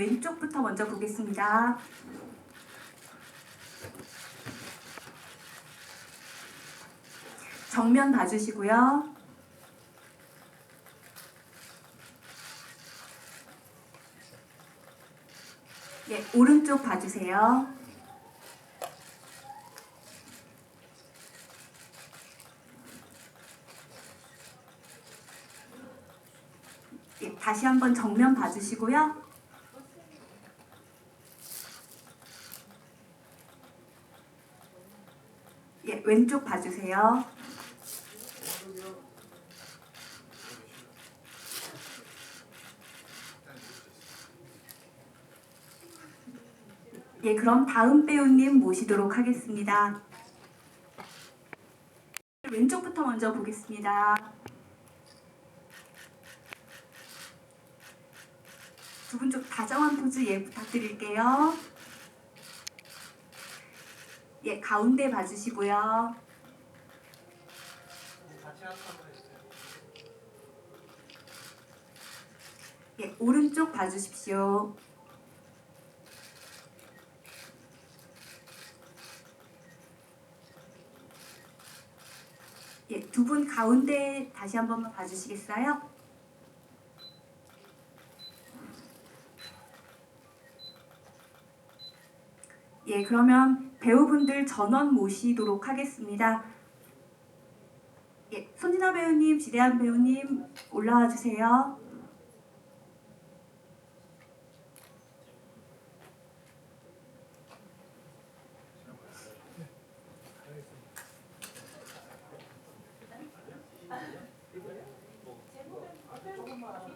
왼쪽부터 먼저 보겠습니다. 정면 봐주시고요. 예, 오른쪽 봐주세요. 예, 다시 한번 정면 봐주시고요. 예, 왼쪽 봐주세요. 예, 그럼 다음 배우님 모시도록 하겠습니다. 왼쪽부터 먼저 보겠습니다. 두 분 좀 다정한 포즈 예 부탁드릴게요. 예, 가운데 봐주시고요. 예, 오른쪽 봐주십시오. 예, 두 분 가운데 다시 한 번만 봐주시겠어요? 예, 그러면 배우분들 전원 모시도록 하겠습니다. 예, 손진아 배우님, 지대한 배우님 올라와 주세요. 저희가 만두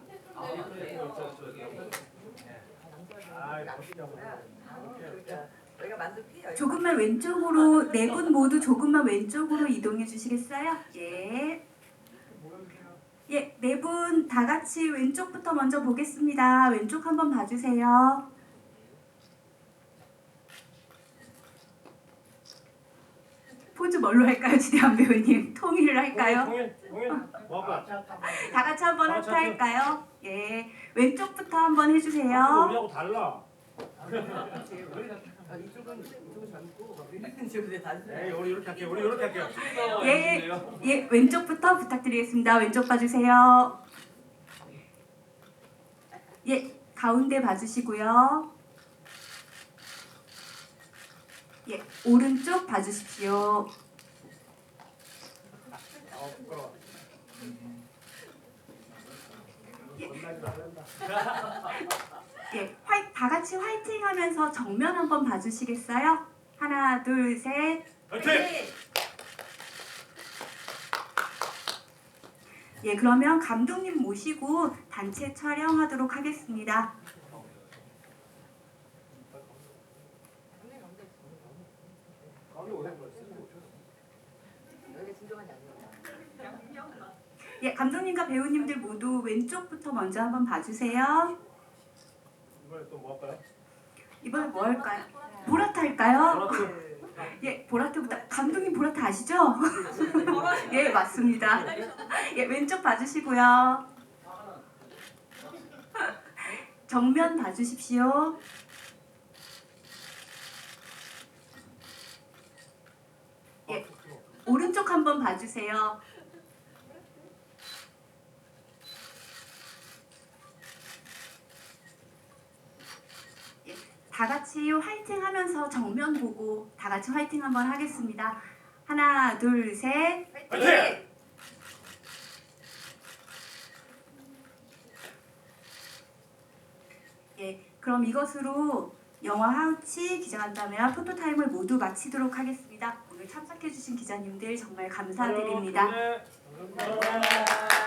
피요. 조금만 왼쪽으로 네 분 모두 조금만 왼쪽으로 이동해 주시겠어요? 예. 예, 네 분 다 같이 왼쪽부터 먼저 보겠습니다. 왼쪽 한번 봐주세요. 포즈 뭘로 할까요, 지대한 배우님? 통일을 할까요? 동일 동일 뭐 할까? 다 같이 한번 다 같이 할게요. 할까요? 예, 왼쪽부터 한번 해주세요. 우리하고 달라. 아, 이쪽은 이쪽은 젊고 우리는 지금 이제 다 에이 우리 이렇게 할게요. 우리 이렇게 할게요. 예, 예, 왼쪽부터 부탁드리겠습니다. 왼쪽 봐주세요. 예, 가운데 봐주시고요. 예, 오른쪽 봐주십시오. 부끄러워. 예. 않는다. 예, 화이, 다 같이 화이팅 하면서 정면 한번 봐주시겠어요? 하나, 둘, 셋. 화이팅! 예, 그러면 감독님 모시고 단체 촬영하도록 하겠습니다. 예, 감독님과 배우님들 모두 왼쪽부터 먼저 한번 봐주세요. 이번에 또 뭐 할까요? 이번에 뭐 할까요? 보라트 할까요? 보라트. 예, 보라트부터 감독님 보라트 아시죠? 예, 맞습니다. 예, 왼쪽 봐주시고요. 정면 봐주십시오. 예. 오른쪽 한번 봐주세요. 다 같이 화이팅 하면서 정면 보고 다 같이 화이팅 한번 하겠습니다. 하나, 둘, 셋. 화이팅! 예, 그럼 이것으로 영화 하우치 기자간담회와 포토타임을 모두 마치도록 하겠습니다. 오늘 참석해주신 기자님들 정말 감사드립니다. 네. 감사합니다.